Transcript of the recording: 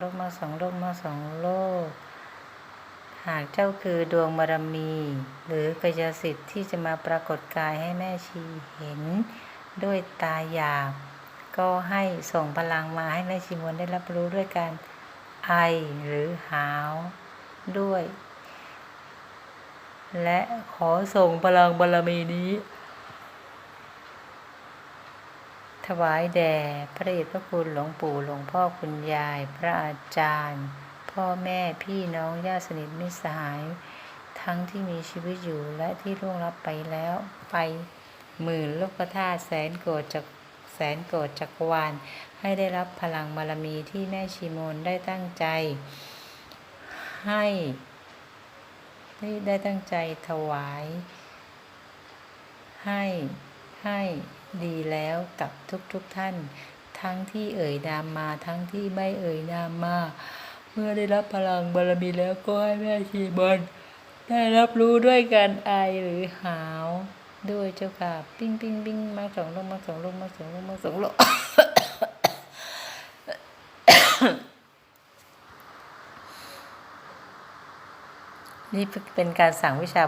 โลกมาสองโลกมาสองโลก หากเจ้าคือดวงบารมี หรือกายสิทธิ์ที่จะมาปรากฏกายให้แม่ชีเห็นด้วยตาหยาบ ก็ให้ส่งพลังมาให้แม่ชีมวลได้รับรู้ด้วยการไอหรือหาวด้วย และขอส่งพลังบารมีนี้ ถวายแด่พระเดชพระคุณหลวงปู่หลวงพ่อคุณยาย พระอาจารย์ พ่อแม่พี่น้องญาติสนิทมิตรสหาย ทั้งที่มีชีวิตอยู่และที่ล่วงลับไปแล้วไปหมื่นโลกธาตุแสนโกรธจากแสนโกรธจักรวาลให้ได้รับพลังบารมีที่แม่ชีโมนได้ตั้งใจ ให้ได้ตั้งใจถวาย ให้ให้ ดีแล้วกับทุกๆทท่าน ทั้งที่เอ่ยนามมาทั้งที่ไม่เอ่ยนามมา เมื่อได้รับพลังบารมีแล้วก็ให้แม่ชีบนได้รับรู้ด้วยการไอหรือหาว ด้วยเจ้าค่ะ ปิ้งปิ้งปิ้งมาสองลงมาสองลงมาสองลงมาสองลงนี่เป็นการสั่งวิชา